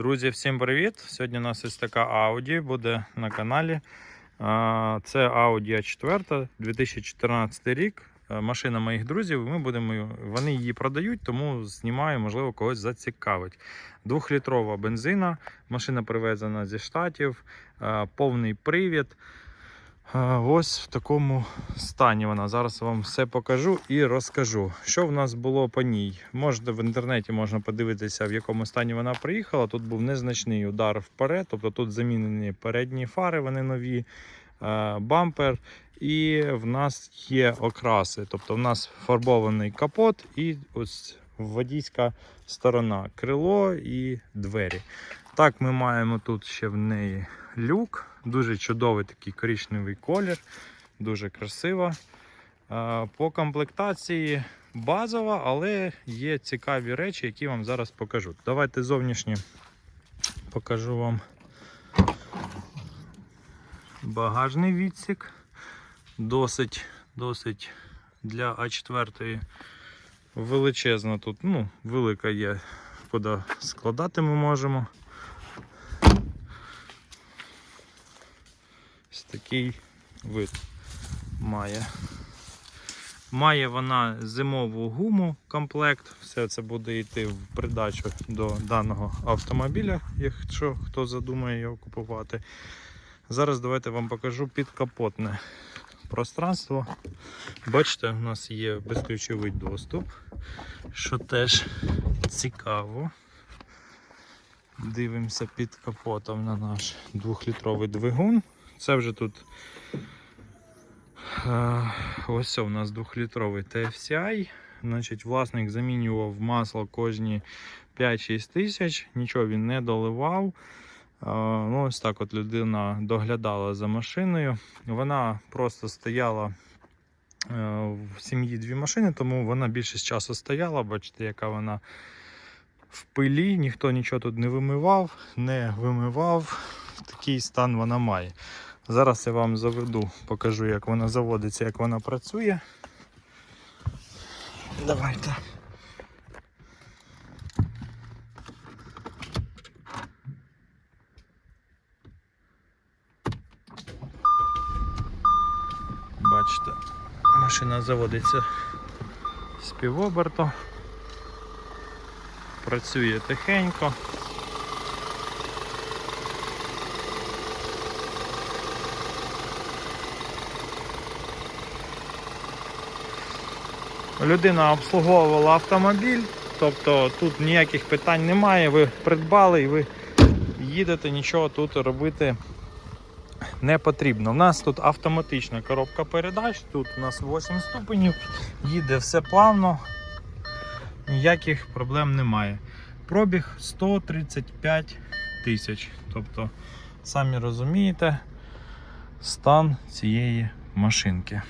Друзі, всім привіт! Сьогодні у нас ось така Audi буде на каналі. Це Audi A4 2014 рік. Е, Машина моїх друзів. Ми будемо, вони її продають, тому знімаю, можливо, когось зацікавить. Двохлітрова бензина. Машина привезена зі штатів, е, повний привід. Ось в такому стані вона. Зараз вам все покажу і розкажу. Що в нас було по ній? Можете в інтернеті можна подивитися, в якому стані вона приїхала. Тут був незначний удар вперед, тобто тут замінені передні фари, вони нові, бампер. І в нас є окраси. Тобто в нас фарбований капот і ось водійська сторона, крило і двері. Так, ми маємо тут ще в неї люк. Дуже чудовий такий коричневий колір, дуже красива. Е, По комплектації базова, але є цікаві речі, які вам зараз покажу. Давайте зовнішні покажу вам багажний відсік. Досить, досить для А4 величезна тут, ну, велика є, куди складати ми можемо. Такий вид має. Має вона зимову гуму комплект. Все це буде йти в придачу до даного автомобіля, якщо хто задумає його купувати. Зараз давайте вам покажу підкапотне пространство. Бачите, у нас є безключовий доступ, що теж цікаво. Дивимося під капотом на наш двохлітровий двигун. Це вже тут е, ось у нас двохлітровий TFCI. Значить, власник замінював масло кожні 5-6 тисяч, нічого він не доливав. Е, Ну, ось так от людина доглядала за машиною. Вона просто стояла е, в сім'ї дві машини, тому вона більшість часу стояла. Бачите, яка вона в пилі, ніхто нічого тут не вимивав, не вимивав. Такий стан вона має. Зараз я вам заведу, покажу, як вона заводиться, як вона працює. Давайте. Бачите, машина заводиться з півоберту. Працює тихенько. Людина обслуговувала автомобіль, тобто тут ніяких питань немає. Ви придбали і ви їдете, нічого тут робити не потрібно. У нас тут автоматична коробка передач, тут у нас 8 ступенів, їде все плавно, ніяких проблем немає. Пробіг 135 тисяч. Тобто, самі розумієте, стан цієї машинки.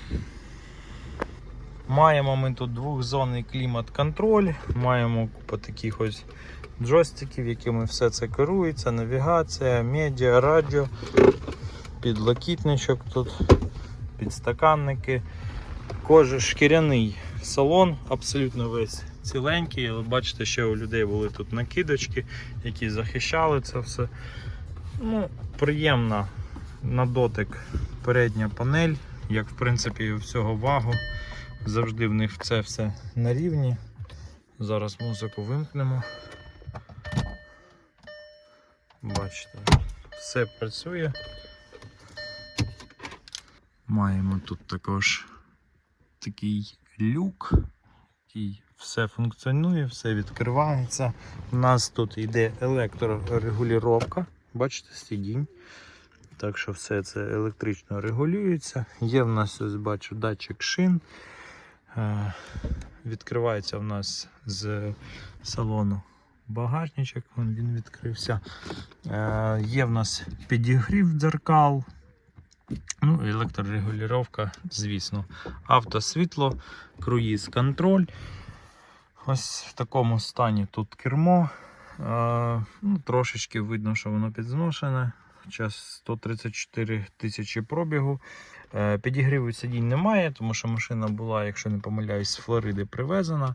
Маємо ми тут двохзонний клімат-контроль, маємо купу таких ось джойстиків, якими все це керується, навігація, медіа, радіо, підлокітничок тут, підстаканники. Кожа шкіряний салон, абсолютно весь ціленький. Але бачите, ще у людей були тут накидочки, які захищали це все. Ну, Приємна на дотик передня панель, як в принципі і всього вагу. Завжди в них це все на рівні. Зараз музику вимкнемо. Бачите, все працює. Маємо тут також такий люк, який все функціонує, все відкривається. У нас тут йде електрорегулювання, бачите, сидінь. Так що все це електрично регулюється. Є в нас, ось бачу, датчик шин. Е, Відкривається в нас з салону багажничок, він відкрився. Е, Є в нас підігрів дзеркал. Ну, електрорегулювання, звісно. Автосвітло, круїз контроль. Ось в такому стані тут кермо. Е, ну, Трошечки видно, що воно підзношене. Час 134 тисячі пробігу. Е, Підігріву сидінь немає, тому що машина була, якщо не помиляюсь, з Флориди привезена.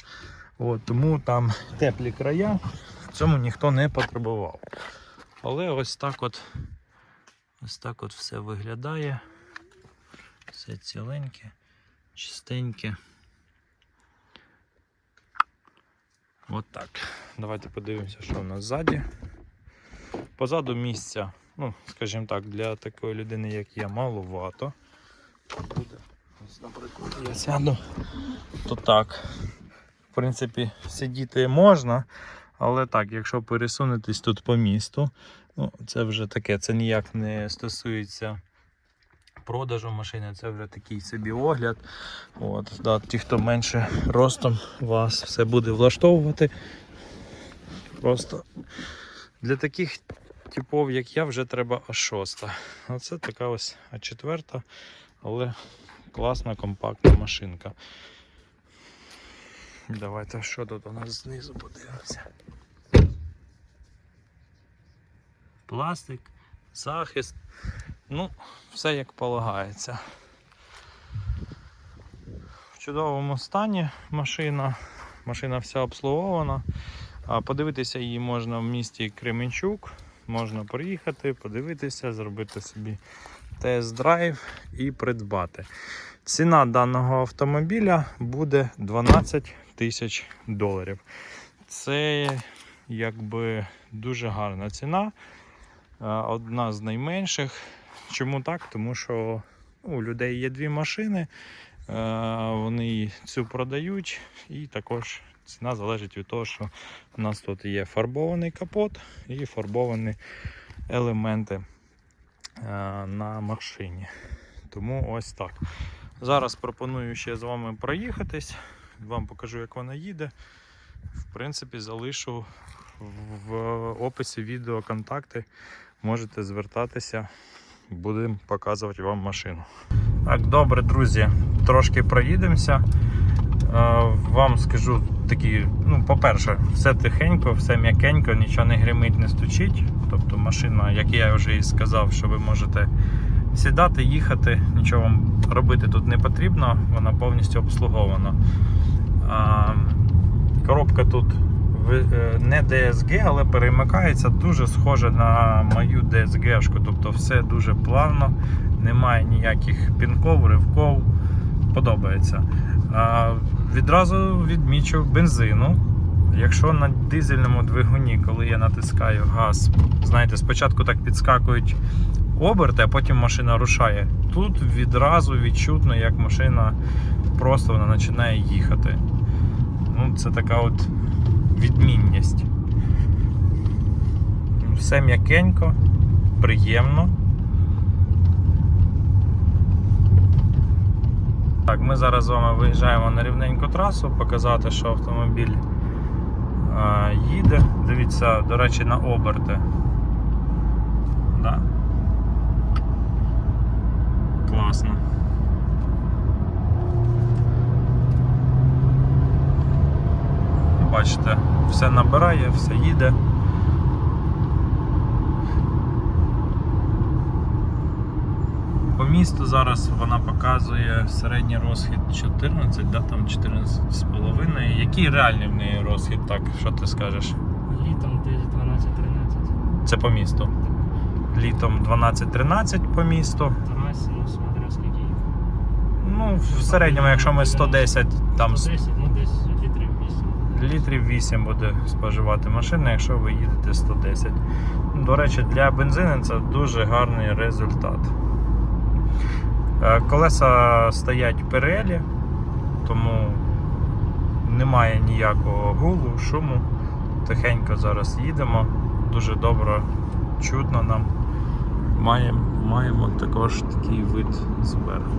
От, тому там теплі края, в цьому ніхто не потребував. Але ось так от, ось так от все виглядає. Все ціленьке, чистеньке. От так. Давайте подивимося, що в нас ззаді. Позаду місця, ну, скажімо так, для такої людини, як я, маловато. Буде, ось, наприклад, я сяду, то так. В принципі, сидіти можна, але так, якщо пересунутись тут по місту, ну, це вже таке, це ніяк не стосується продажу машини, це вже такий собі огляд. От, да, ті, хто менше ростом, вас все буде влаштовувати. Просто для таких типов, як я, вже треба А6. Оце така ось А4, але класна компактна машинка. Давайте що тут у нас знизу подивимося. Пластик, захист. Ну, все як полагається. В чудовому стані машина. Машина вся обслугована. Подивитися її можна в місті Кременчук. Можна приїхати, подивитися, зробити собі тест-драйв і придбати. Ціна даного автомобіля буде 12 тисяч доларів. Це якби дуже гарна ціна. Е, Одна з найменших. Чому так? Тому що ну, у людей є дві машини, е, вони цю продають, і також ціна залежить від того, що у нас тут є фарбований капот і фарбовані елементи е, на машині. Тому ось так. Зараз пропоную ще з вами проїхатись, вам покажу, як вона їде. В принципі, залишу в описі відео контакти. Можете звертатися, будемо показувати вам машину. Так, добре, друзі, трошки проїдемося. Вам скажу такі, ну, по-перше, все тихенько, все м'якенько, нічого не гримить, не стучить. Тобто машина, як я вже і сказав, що ви можете сідати, їхати, нічого вам робити тут не потрібно, вона повністю обслугована. Коробка тут е, не DSG, але перемикається дуже схоже на мою DSG. Тобто все дуже плавно, немає ніяких пінков, ривков. Подобається. Відразу відмічу бензину. Якщо на дизельному двигуні, коли я натискаю газ, знаєте, спочатку так підскакують оберти, а потім машина рушає. Тут відразу відчутно, як машина просто вона починає їхати. Ну, це така от відмінність. Все м'якенько, приємно. Так, ми зараз з вами виїжджаємо на рівненьку трасу, показати, що автомобіль а, їде. Дивіться, до речі, на оберти. Да. Класно. Бачите, все набирає, все їде. По місту зараз вона показує середній розхід 14, да, там 14,5. Який реальний в неї розхід, так, що ти скажеш? Літом десь 12-13. Це по місту. Літом 12-13 по місту. Трасі, ну смотря скільки. Ну, в середньому, якщо ми 110, там 110, ну десь літрів 8. літрів 8 буде споживати машина, якщо ви їдете 110. До речі, для бензину це дуже гарний результат. Е, Колеса стоять перелі, тому немає ніякого гулу, шуму. Тихенько зараз їдемо, дуже добре чутно нам. Маємо, маємо також такий вид зверху.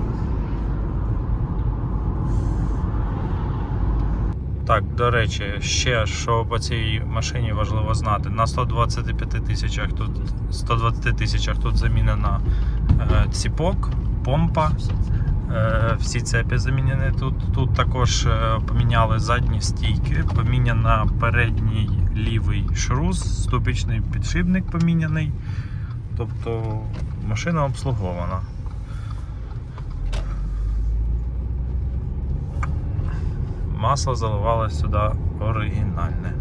Так, до речі, ще що по цій машині важливо знати. На 125 тисячах тут 120 тисячах тут замінена е, ціпок, помпа. Всі. Е, цепі замінені тут. Тут також е, поміняли задні стійки, поміняна передній лівий шрус, ступічний підшипник поміняний. Тобто машина обслугована. масло заливалось сюди оригінальне.